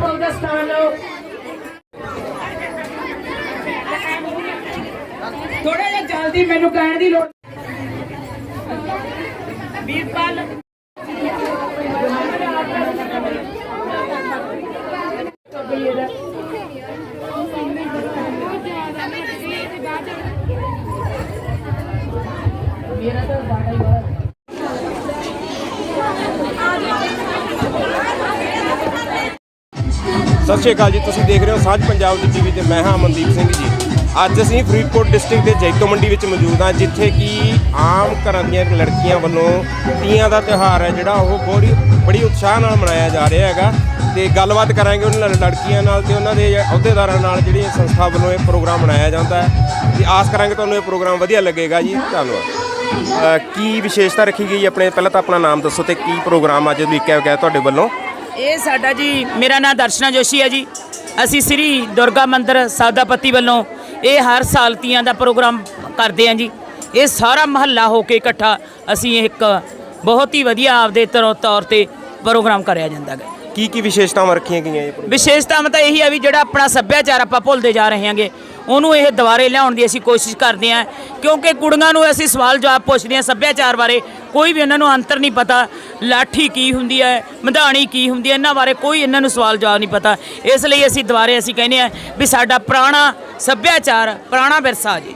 ਦਾ ਸਥਾਨ ਲਓ ਥੋੜਾ ਜਿਹਾ ਜਲਦੀ ਮੈਨੂੰ ਕਹਿਣ ਦੀ ਲੋੜ ਵੀਰਪਾਲ ਮੇਰਾ ਤਾਂ ਬਾੜਾ ਹੀ ਬਾਹਰ ਸਤਿ ਸ਼੍ਰੀ ਅਕਾਲ ਜੀ, ਤੁਸੀਂ ਦੇਖ ਰਹੇ ਹੋ ਸਾਂਝ ਪੰਜਾਬ ਦੀ ਟੀਵੀ ਤੇ ਮੈਂ ਹਾਂ ਅਮਨਦੀਪ ਸਿੰਘ ਜੀ। ਅੱਜ ਅਸੀਂ ਫਰੀਦਕੋਟ ਡਿਸਟ੍ਰਿਕਟ ਦੇ ਜੈਤੋ ਮੰਡੀ ਵਿੱਚ ਮੌਜੂਦ ਹਾਂ, ਜਿੱਥੇ ਕਿ ਆਮ ਘਰਾਂ ਦੀਆਂ ਲੜਕੀਆਂ ਵੱਲੋਂ ਤੀਆਂ ਦਾ ਤਿਉਹਾਰ ਹੈ, ਜਿਹੜਾ ਉਹ ਬੜੀ ਬੜੀ ਉਤਸ਼ਾਹ ਨਾਲ ਮਨਾਇਆ ਜਾ ਰਿਹਾ ਹੈਗਾ। ਤੇ ਗੱਲਬਾਤ ਕਰਾਂਗੇ ਉਹਨਾਂ ਲੜ- ਲੜਕੀਆਂ ਨਾਲ ਤੇ ਉਹਨਾਂ ਦੇ ਅਹੁਦੇਦਾਰਾਂ ਨਾਲ ਜਿਹੜੀ ਸੰਸਥਾ ਵੱਲੋਂ ਇਹ ਪ੍ਰੋਗਰਾਮ ਮਨਾਇਆ ਜਾਂਦਾ ਹੈ। ਤੇ ਆਸ ਕਰਾਂਗੇ ਤੁਹਾਨੂੰ ਇਹ ਪ੍ਰੋਗਰਾਮ ਵਧੀਆ ਲੱਗੇਗਾ ਜੀ। ਧੰਨਵਾਦ। ਕੀ ਵਿਸ਼ੇਸ਼ਤਾ ਰੱਖੀ ਗਈ ਆਪਣੇ, ਪਹਿਲਾਂ ਤਾਂ ਆਪਣਾ ਨਾਮ ਦੱਸੋ ਤੇ ਕੀ ਪ੍ਰੋਗਰਾਮ ਅੱਜ ਲਿਖਿਆ ਗਿਆ ਤੁਹਾਡੇ ਵੱਲੋਂ? ਇਹ ਸਾਡਾ ਜੀ ਮੇਰਾ ਨਾਮ ਦਰਸ਼ਨਾ ਜੋਸ਼ੀ ਹੈ ਜੀ। ਅਸੀਂ ਸ੍ਰੀ ਦੁਰਗਾ ਮੰਦਿਰ ਸਾਦਾਪਤੀ ਵੱਲੋਂ ਇਹ ਹਰ ਸਾਲ ਤੀਆਂ ਦਾ ਪ੍ਰੋਗਰਾਮ ਕਰਦੇ ਹਾਂ ਜੀ। ਇਹ ਸਾਰਾ ਮਹੱਲਾ ਹੋ ਕੇ ਇਕੱਠਾ ਅਸੀਂ ਇੱਕ ਬਹੁਤ ਹੀ ਵਧੀਆ ਆਪਦੇ ਤਰ੍ਹਾਂ ਤੌਰ ਤੇ ਪ੍ਰੋਗਰਾਮ ਕਰਿਆ ਜਾਂਦਾ ਹੈ ਕੀ ਕੀ ਵਿਸ਼ੇਸ਼ਤਾਵਾਂ ਰੱਖੀਆਂ ਗਈਆਂ ਇਹ ਪ੍ਰੋਗਰਾਮ? ਵਿਸ਼ੇਸ਼ਤਾ ਤਾਂ ਇਹੀ ਹੈ ਵੀ ਜਿਹੜਾ ਆਪਣਾ ਸੱਭਿਆਚਾਰ ਆਪਾਂ ਭੁੱਲਦੇ ਜਾ ਰਹੇ ਹਾਂਗੇ। ਉਹਨੂੰ ਇਹ ਦੁਬਾਰੇ ਲਿਆਉਣ ਦੀ ਅਸੀਂ ਕੋਸ਼ਿਸ਼ ਕਰਦੇ ਹਾਂ ਕਿਉਂਕਿ ਕੁੜੀਆਂ ਨੂੰ ਅਸੀਂ ਸਵਾਲ ਜਵਾਬ ਪੁੱਛਦੇ ਹਾਂ ਸੱਭਿਆਚਾਰ ਬਾਰੇ ਕੋਈ ਵੀ ਉਹਨਾਂ ਨੂੰ ਅੰਤਰ ਨਹੀਂ ਪਤਾ ਲਾਠੀ ਕੀ ਹੁੰਦੀ ਹੈ ਮਧਾਣੀ ਕੀ ਹੁੰਦੀ ਹੈ ਇਹਨਾਂ ਬਾਰੇ ਕੋਈ ਇਹਨਾਂ ਨੂੰ ਸਵਾਲ ਜਵਾਬ ਨਹੀਂ ਪਤਾ। ਇਸ ਲਈ ਅਸੀਂ ਦੁਬਾਰੇ ਅਸੀਂ ਕਹਿੰਦੇ ਹਾਂ ਵੀ ਸਾਡਾ ਪੁਰਾਣਾ ਸੱਭਿਆਚਾਰ ਪੁਰਾਣਾ ਵਿਰਸਾ ਜੀ।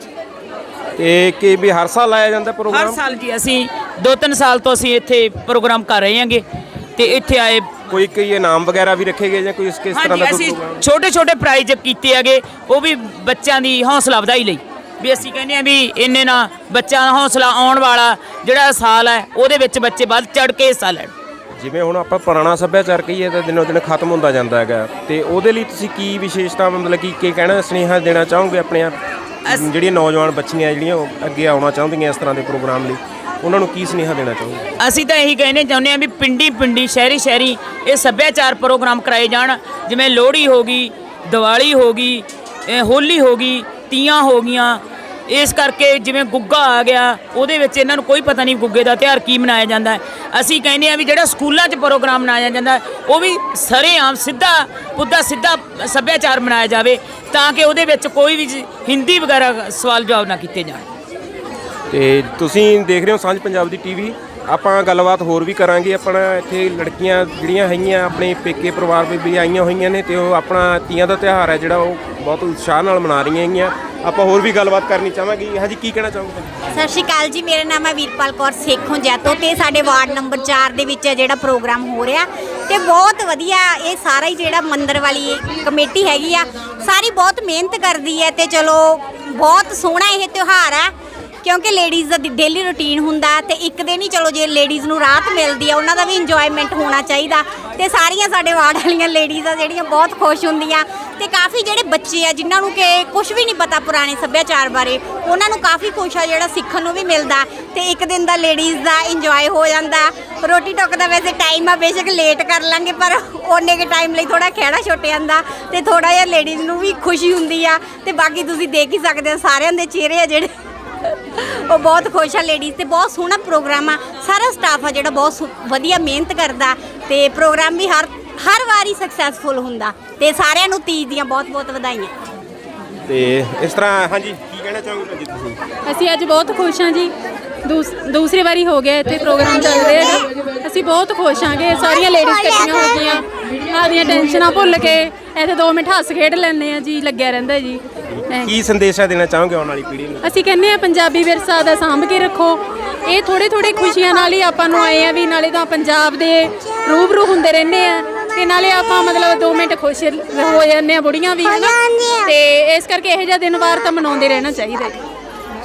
ਤੇ ਕਿ ਵੀ ਹਰ ਸਾਲ ਲਾਇਆ ਜਾਂਦਾ ਹਰ ਪ੍ਰੋਗਰਾਮ? ਸਾਲ ਜੀ ਅਸੀਂ ਦੋ ਤਿੰਨ ਸਾਲ ਤੋਂ ਅਸੀਂ ਇੱਥੇ ਪ੍ਰੋਗਰਾਮ ਕਰ ਰਹੇ ਹਾਂਗੇ ਤੇ ਇੱਥੇ ਆਏ ਕੋਈ ਕੋਈ ਇਨਾਮ ਵਗੈਰਾ ਵੀ ਰੱਖੇ ਗਏ ਜਾਂ ਕੋਈ ਇਸ ਕਿਸ ਤਰ੍ਹਾਂ ਦਾ ਕੋਈ ਅਸੀਂ ਛੋਟੇ ਛੋਟੇ ਪ੍ਰਾਈਜ਼ ਕੀਤੇ ਹੈਗੇ ਉਹ ਵੀ ਬੱਚਿਆਂ ਦੀ ਹੌਸਲਾ ਵਧਾਈ ਲਈ। ਵੀ ਅਸੀਂ ਕਹਿੰਦੇ ਆ ਵੀ ਇੰਨੇ ਨਾ ਬੱਚਿਆਂ ਦਾ ਹੌਸਲਾ ਆਉਣ ਵਾਲਾ ਜਿਹੜਾ ਸਾਲ ਹੈ ਉਹਦੇ ਵਿੱਚ ਬੱਚੇ ਵੱਧ ਚੜ ਕੇ ਹਿੱਸਾ ਲੈਣ। ਜਿਵੇਂ ਹੁਣ ਆਪਾਂ ਪੁਰਾਣਾ ਸੱਭਿਆਚਾਰ ਕਹੀਏ ਤਾਂ ਦਿਨੋਂ ਦਿਨ ਖਤਮ ਹੁੰਦਾ ਜਾਂਦਾ ਹੈਗਾ। ਤੇ ਉਹਦੇ ਲਈ ਤੁਸੀਂ ਕੀ ਵਿਸ਼ੇਸ਼ਤਾ ਮਤਲਬ ਕਿ ਕੀ ਕਹਿਣਾ ਸੁਨੇਹਾ ਦੇਣਾ ਚਾਹੋਗੇ ਆਪਣੀਆਂ ਜਿਹੜੀਆਂ ਨੌਜਵਾਨ ਬੱਚੀਆਂ ਜਿਹੜੀਆਂ ਉਹ ਅੱਗੇ ਆਉਣਾ ਚਾਹੁੰਦੀਆਂ ਇਸ ਤਰ੍ਹਾਂ ਦੇ ਪ੍ਰੋਗਰਾਮ ਲਈ? ਉਹਨਾਂ ਨੂੰ ਕੀ ਸੁਨੇਹਾ ਦੇਣਾ ਚਾਹੋਗੇ? ਅਸੀਂ ਤਾਂ ਇਹੀ ਕਹਿੰਦੇ ਚਾਹੁੰਦੇ ਆ ਵੀ ਪਿੰਡੀ ਪਿੰਡੀ, ਸ਼ਹਿਰੀ ਸ਼ਹਿਰੀ ਇਹ ਸੱਭਿਆਚਾਰ ਪ੍ਰੋਗਰਾਮ ਕਰਾਏ ਜਾਣ। ਜਿਵੇਂ ਲੋਹੜੀ ਹੋ ਗਈ, ਦੀਵਾਲੀ ਹੋ ਗਈ ਹੋਲੀ ਹੋ ਗਈ, ਤੀਆਂ ਹੋ ਗਈਆਂ। ਇਸ ਕਰਕੇ ਜਿਵੇਂ ਗੁੱਗਾ ਆ ਗਿਆ, ਉਹਦੇ ਵਿੱਚ ਇਹਨਾਂ ਨੂੰ ਕੋਈ ਪਤਾ ਨਹੀਂ ਗੁੱਗੇ ਦਾ ਤਿਉਹਾਰ ਕੀ ਮਨਾਇਆ ਜਾਂਦਾ ਅਸੀਂ ਕਹਿੰਦੇ ਆ ਵੀ ਜਿਹੜਾ ਸਕੂਲਾਂ 'ਚ ਪ੍ਰੋਗਰਾਮ ਮਨਾਇਆ ਜਾਂਦਾ, ਉਹ ਵੀ ਸਰੇਆਮ ਸਿੱਧਾ ਪੁੱਦਾ ਸਿੱਧਾ ਸੱਭਿਆਚਾਰ ਮਨਾਇਆ ਜਾਵੇ, ਤਾਂ ਕਿ ਉਹਦੇ ਵਿੱਚ ਕੋਈ ਵੀ ਹਿੰਦੀ ਵਗੈਰਾ ਸਵਾਲ ਜਵਾਬ ਨਾ ਕੀਤੇ ਜਾਣ। ਤੇ ਤੁਸੀਂ ਦੇਖ ਰਹੇ ਹੋ ਸਾਂਝ ਪੰਜਾਬ ਦੀ ਟੀਵੀ। ਆਪਾਂ ਗੱਲਬਾਤ ਹੋਰ ਵੀ ਕਰਾਂਗੇ। ਆਪਣਾ ਇੱਥੇ ਲੜਕੀਆਂ ਜਿਹੜੀਆਂ ਹੈਗੀਆਂ, ਆਪਣੇ ਪੇਕੇ ਪਰਿਵਾਰ ਵਿੱਚ ਵੀ ਆਈਆਂ ਹੋਈਆਂ ਨੇ ਤੇ ਉਹ ਆਪਣਾ ਤੀਆਂ ਦਾ ਤਿਉਹਾਰ ਹੈ ਜਿਹੜਾ ਉਹ ਬਹੁਤ ਉਤਸ਼ਾਹ ਨਾਲ ਮਨਾ ਰਹੀਆਂ ਹੈਗੀਆਂ। ਆਪਾਂ ਹੋਰ ਵੀ ਗੱਲਬਾਤ ਕਰਨੀ ਚਾਹਾਂਗੇ। ਹਾਂਜੀ, ਕੀ ਕਹਿਣਾ ਚਾਹੋਗੇ? ਸਤਿ ਸ਼੍ਰੀ ਅਕਾਲ ਜੀ। ਮੇਰਾ ਨਾਮ ਹੈ ਵੀਰਪਾਲ ਕੌਰ ਸੇਖੋਂ ਜੈਤੋ ਤੇ ਸਾਡੇ ਵਾਰਡ ਨੰਬਰ 4 ਦੇ ਵਿੱਚ ਜਿਹੜਾ ਪ੍ਰੋਗਰਾਮ ਹੋ ਰਿਹਾ ਤੇ ਬਹੁਤ ਵਧੀਆ ਇਹ ਸਾਰਾ ਹੀ ਜਿਹੜਾ ਮੰਦਰ ਵਾਲੀ ਕਮੇਟੀ ਹੈਗੀ ਆ। ਸਾਰੀ ਬਹੁਤ ਮਿਹਨਤ ਕਰਦੀ ਹੈ ਤੇ ਚਲੋ ਬਹੁਤ ਸੋਹਣਾ ਇਹ ਤਿਉਹਾਰ ਆ। ਕਿਉਂਕਿ ਲੇਡੀਜ਼ ਦਾ ਡੇਲੀ ਰੁਟੀਨ ਹੁੰਦਾ ਤੇ ਇੱਕ ਦਿਨ ਹੀ ਚਲੋ ਜੇ ਲੇਡੀਜ਼ ਨੂੰ ਰਾਹਤ ਮਿਲਦੀ ਆ ਉਹਨਾਂ ਦਾ ਵੀ ਇੰਜੋਇਮੈਂਟ ਹੋਣਾ ਚਾਹੀਦਾ। ਤੇ ਸਾਰੀਆਂ ਸਾਡੇ ਵਾਰਡ ਵਾਲੀਆਂ ਲੇਡੀਜ਼ ਆ ਜਿਹੜੀਆਂ ਬਹੁਤ ਖੁਸ਼ ਹੁੰਦੀਆਂ। ਤੇ ਕਾਫੀ ਜਿਹੜੇ ਬੱਚੇ ਆ, ਜਿਨ੍ਹਾਂ ਨੂੰ ਕਿ ਕੁਝ ਵੀ ਨਹੀਂ ਪਤਾ ਪੁਰਾਣੇ ਸੱਭਿਆਚਾਰ ਬਾਰੇ, ਉਹਨਾਂ ਨੂੰ ਕਾਫੀ ਕੁਛ ਆ ਜਿਹੜਾ ਸਿੱਖਣ ਨੂੰ ਵੀ ਮਿਲਦਾ। ਤੇ ਇੱਕ ਦਿਨ ਦਾ ਲੇਡੀਜ਼ ਦਾ ਇੰਜੋਏ ਹੋ ਜਾਂਦਾ। ਰੋਟੀ ਟੋਕ ਦਾ ਵੈਸੇ ਟਾਈਮ ਆ, ਬੇਸ਼ੱਕ ਲੇਟ ਕਰ ਲਾਂਗੇ, ਪਰ ਓਨੇ ਕੇ ਟਾਈਮ ਲਈ ਥੋੜਾ ਖਹਿੜਾ ਛੁੱਟ ਜਾਂਦਾ ਤੇ ਥੋੜਾ ਜਿਹਾ ਲੇਡੀਜ਼ ਨੂੰ ਵੀ ਖੁਸ਼ੀ ਹੁੰਦੀ ਆ। ਤੇ ਬਾਕੀ ਤੁਸੀਂ ਦੇਖ ਹੀ ਸਕਦੇ ਹੋ ਸਾਰਿਆਂ ਦੇ ਚਿਹਰੇ ਆ ਜਿਹੜੇ ਉਹ ਬਹੁਤ ਖੁਸ਼ ਆ ਲੇਡੀਜ਼ ਤੇ ਬਹੁਤ ਸੋਹਣਾ ਪ੍ਰੋਗਰਾਮ ਆ। ਸਾਰਾ ਸਟਾਫ ਆ ਜਿਹੜਾ ਬਹੁਤ ਸੋ- ਵਧੀਆ ਮਿਹਨਤ ਕਰਦਾ ਤੇ ਪ੍ਰੋਗਰਾਮ ਵੀ ਹਰ ਹਰ ਵਾਰੀ ਸਕਸੈਸਫੁਲ ਹੁੰਦਾ ਤੇ ਸਾਰਿਆਂ ਨੂੰ ਤੀਜ ਦੀਆਂ ਬਹੁਤ ਬਹੁਤ ਵਧਾਈਆਂ। ਤੇ ਇਸ ਤਰ੍ਹਾਂ ਹਾਂਜੀ ਕੀ ਕਹਿਣਾ ਚਾਹੋਗੇ ਭਾਜੀ ਤੁਸੀਂ? ਅਸੀਂ ਅੱਜ ਬਹੁਤ ਖੁਸ਼ ਹਾਂ ਜੀ। ਦੂਸ- ਦੂਸਰੀ ਵਾਰੀ ਹੋ ਗਿਆ ਇੱਥੇ ਪ੍ਰੋਗਰਾਮ ਚੱਲ ਰਿਹਾ ਹੈਗਾ। ਅਸੀਂ ਬਹੁਤ ਖੁਸ਼ ਹਾਂਗੇ ਸਾਰੀਆਂ ਲੇਡੀਜ਼ ਇਕੱਠੀਆਂ ਹੋ ਗਈਆਂ। ਆਪਦੀਆਂ ਟੈਨਸ਼ਨਾਂ ਭੁੱਲ ਕੇ ਇੱਥੇ 2 ਮਿੰਟ ਹੱਸ ਖੇਡ ਲੈਂਦੇ ਆ ਜੀ ਲੱਗਿਆ ਰਹਿੰਦਾ ਜੀ। ਕੀ ਸੰਦੇਸ਼ਾ ਦੇਣਾ ਚਾਹੋਗੇ ਆਉਣ ਵਾਲੀ ਪੀੜ੍ਹੀ ਨੂੰ? ਅਸੀਂ ਕਹਿੰਦੇ ਆ ਪੰਜਾਬੀ ਵਿਰਸਾ ਦਾ ਸਾਂਭ ਕੇ ਰੱਖੋ। ਇਹ ਥੋੜੇ ਥੋੜੇ ਖੁਸ਼ੀਆਂ ਨਾਲ ਹੀ ਆਪਾਂ ਨੂੰ ਆਏ ਆ ਵੀ ਨਾਲੇ ਤਾਂ ਪੰਜਾਬ ਦੇ ਰੂਬਰੂ ਹੁੰਦੇ ਰਹਿੰਦੇ ਆ ਤੇ ਨਾਲੇ ਆਪਾਂ ਮਤਲਬ 2 ਮਿੰਟ ਖੁਸ਼ ਹੋ ਜਾਂਦੇ ਆ ਬੁੜੀਆਂ ਵੀ ਹਨਾ? ਤੇ ਇਸ ਕਰਕੇ ਇਹੋ ਜਿਹਾ ਦਿਨ ਵਾਰ ਤਾਂ ਮਨਾਉਂਦੇ ਰਹਿਣਾ ਚਾਹੀਦਾ ਜੀ।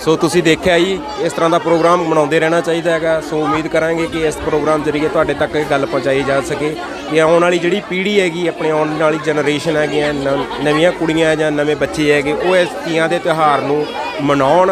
ਸੋ ਤੁਸੀਂ ਦੇਖਿਆ ਜੀ ਇਸ ਤਰ੍ਹਾਂ ਦਾ ਪ੍ਰੋਗਰਾਮ ਮਨਾਉਂਦੇ ਰਹਿਣਾ ਚਾਹੀਦਾ ਹੈਗਾ। ਸੋ ਉਮੀਦ ਕਰਾਂਗੇ ਕਿ ਇਸ ਪ੍ਰੋਗਰਾਮ ਜ਼ਰੀਏ ਤੁਹਾਡੇ ਤੱਕ ਇਹ ਗੱਲ ਪਹੁੰਚਾਈ ਜਾ ਸਕੇ। ਕਿ ਆਉਣ ਵਾਲੀ ਜਿਹੜੀ ਪੀੜ੍ਹੀ ਹੈਗੀ, ਆਪਣੇ ਆਉਣ ਵਾਲੀ ਜਨਰੇਸ਼ਨ ਹੈਗੀ ਹੈ ਨ- ਨਵੀਆਂ ਕੁੜੀਆਂ ਜਾਂ ਨਵੇਂ ਬੱਚੇ ਹੈਗੇ, ਉਹ ਇਸ ਤੀਆਂ ਦੇ ਤਿਉਹਾਰ ਨੂੰ ਮਨਾਉਣ